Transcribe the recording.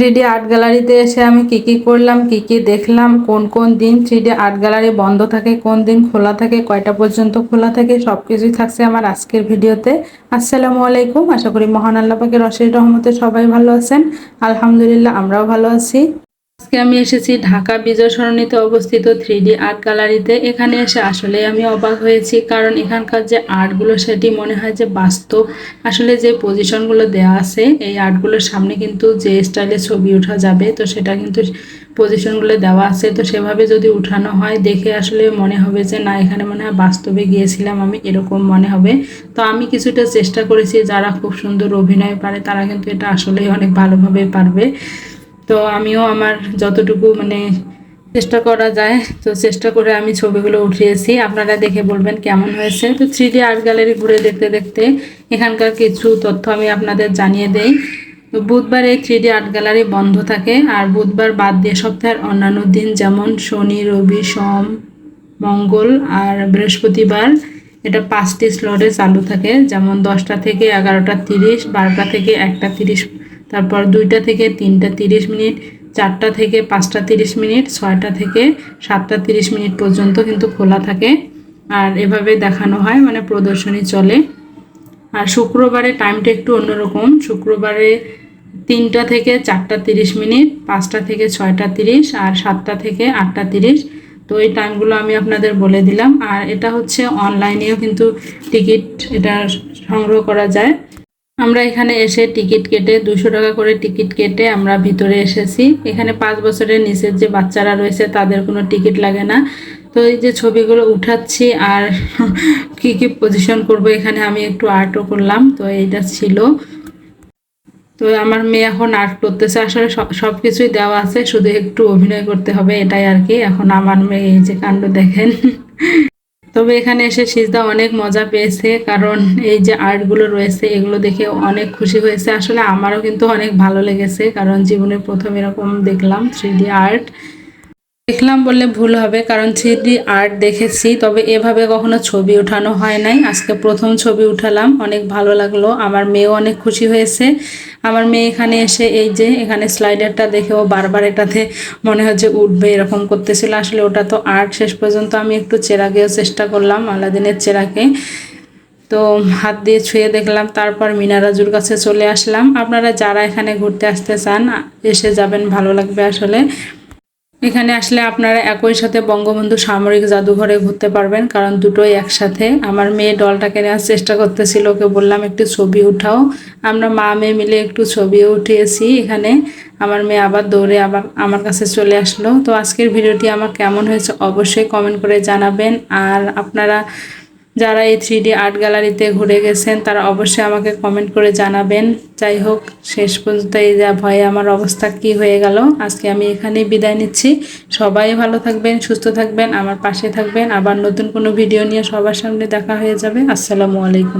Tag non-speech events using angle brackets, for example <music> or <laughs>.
Three D art গ্যালারিতে এসে আমি কি কি করলাম, কি কি দেখলাম, কোন কোন দিন থ্রিডি আর্ট গ্যালারি বন্ধ থাকে, কোন দিন খোলা থাকে, কয়টা পর্যন্ত খোলা থাকে সব কিছুই থাকছে আমার আজকের ভিডিওতে। আসসালামু আলাইকুম, আশা করি মহান আল্লাহ পাকের অশেষ রহমতে সবাই ভালো আছেন। আলহামদুলিল্লাহ, আমরাও ভালো আছি। আজকে আমি এসেছি ঢাকা বিজয় সরণিতে অবস্থিত থ্রি ডি আর্ট গ্যালারিতে এখানে এসে আসলে আমি অবাক হয়েছি, কারণ এখানকার যে আর্টগুলো সেটি মনে হয় যে বাস্তব। আসলে যে পজিশনগুলো দেওয়া আছে, এই আর্টগুলোর সামনে কিন্তু যে স্টাইলে ছবি ওঠা যাবে, তো সেটা কিন্তু পজিশনগুলো দেওয়া আছে। তো সেভাবে যদি উঠানো হয়, দেখে আসলে মনে হবে যে না, এখানে মনে হয় বাস্তবে গিয়েছিলাম আমি, এরকম মনে হবে। তো আমি কিছুটা চেষ্টা করেছি, যারা খুব সুন্দর অভিনয় পারে, তারা কিন্তু এটা আসলেই অনেক ভালোভাবে পারবে। তো আমিও আমার যতটুকু মানে চেষ্টা করা যায়, তো চেষ্টা করে আমি ছবিগুলো উঠিয়েছি। আপনারা দেখে বলবেন কেমন হয়েছে। তো থ্রি ডি আর্ট গ্যালারি ঘুরে দেখতে দেখতে এখানকার কিছু তথ্য আমি আপনাদের জানিয়ে দেই। তো বুধবার এই থ্রি ডি আর্ট গ্যালারি বন্ধ থাকে, আর বুধবার বাদ দিয়ে সপ্তাহের অন্যান্য দিন যেমন শনি, রবি, সোম, মঙ্গল আর বৃহস্পতিবার এটা পাঁচটি স্লটে চালু থাকে। যেমন দশটা থেকে এগারোটা তিরিশ, বারোটা থেকে একটা তিরিশ তারপর দুইটা থেকে তিনটা তিরিশ মিনিট, চারটা থেকে পাঁচটা তিরিশ মিনিট, ছয়টা থেকে সাতটা তিরিশ মিনিট পর্যন্ত কিন্তু খোলা থাকে। আর এভাবে দেখানো হয় মানে প্রদর্শনী চলে। আর শুক্রবারে টাইমটা একটু অন্যরকম। শুক্রবারে তিনটা থেকে চারটা তিরিশ মিনিট, পাঁচটা থেকে ছয়টা তিরিশ আর সাতটা থেকে আটটা তিরিশ। তো এই টাইমগুলো আমি আপনাদের বলে দিলাম। আর এটা হচ্ছে অনলাইনেও কিন্তু টিকিট এটা সংগ্রহ করা যায়। আমরা এখানে এসে টিকিট কেটে দুশো টাকা করে টিকিট কেটে আমরা ভিতরে এসেছি। এখানে পাঁচ বছরের নিচের যে বাচ্চারা রয়েছে, তাদের কোনো টিকিট লাগে না। তো এই যে ছবিগুলো উঠাচ্ছি আর <laughs> কি কি পজিশন করব, এখানে আমি একটু আর্টও করলাম। তো এইটা ছিল। তো আমার মেয়ে এখন আর্ট করতেছে। আসলে সব কিছুই দেওয়া আছে। শুধু একটু অভিনয় করতে হবে, এটাই আর কি। এখন আমার মেয়ে এই যে কাণ্ড দেখেন। <laughs> তবে এখানে এসে সিজদা অনেক মজা পেয়েছে, কারণ এই যে আর্টগুলো রয়েছে, এগুলো দেখে অনেক খুশি হয়েছে। আসলে আমারও কিন্তু অনেক ভালো লেগেছে, কারণ জীবনে প্রথম এরকম দেখলাম থ্রি আর্ট দেখলাম বললে ভুল হবে, কারণ থ্রি আর্ট দেখেছি, তবে এভাবে কখনো ছবি উঠানো হয় নাই। আজকে প্রথম ছবি উঠালাম, অনেক ভালো লাগল, আমার মেয়েও অনেক খুশি হয়েছে। আমার মেয়ে এখানে এসে এই যে, এখানে স্লাইডারটা দেখেও বারবার এটাতে মনে যে উঠবে, এরকম করতেছিল। আসলে ওটা তো আর্ট, শেষ পর্যন্ত আমি একটু চেরাকেও চেষ্টা করলাম, আলাদিনের চেরাকে তো হাত দিয়ে ছুঁয়ে দেখলাম, তারপর মিনারাজুর কাছে চলে আসলাম। আপনারা যারা এখানে ঘুরতে আসতে চান, এসে যাবেন, ভালো লাগবে আসলে। এখানে আসলে আপনারা একই সাথে বঙ্গবন্ধু সামরিক জাদুঘরে ঘুরতে পারবেন, কারণ দুটোই একসাথে। আমার মেয়ে ডলটাকে নেওয়ার চেষ্টা করতেছিল, ওকে বললাম, একটু ছবি উঠাও। আমরা মা, মেয়ে মিলে একটু ছবিও উঠিয়েছি এখানে। আমার মেয়ে আবার দৌড়ে আবার আমার কাছে চলে আসলো। তো আজকের ভিডিওটি আমার কেমন হয়েছে অবশ্যই কমেন্ট করে জানাবেন। আর আপনারা যারা এই থ্রি ডি আর্ট গ্যালারিতে ঘুরে গেছেন, তারা অবশ্যই আমাকে কমেন্ট করে জানাবেন। যাই হোক শেষ পর্যন্ত এই যা ভয়ে আমার অবস্থা কি হয়ে গেল, আজকে আমি এখানেই বিদায় নিচ্ছি। সবাই ভালো থাকবেন, সুস্থ থাকবেন, আমার পাশে থাকবেন। আবার নতুন কোনো ভিডিও নিয়ে সবার সামনে দেখা হয়ে যাবে। আসসালামু আলাইকুম।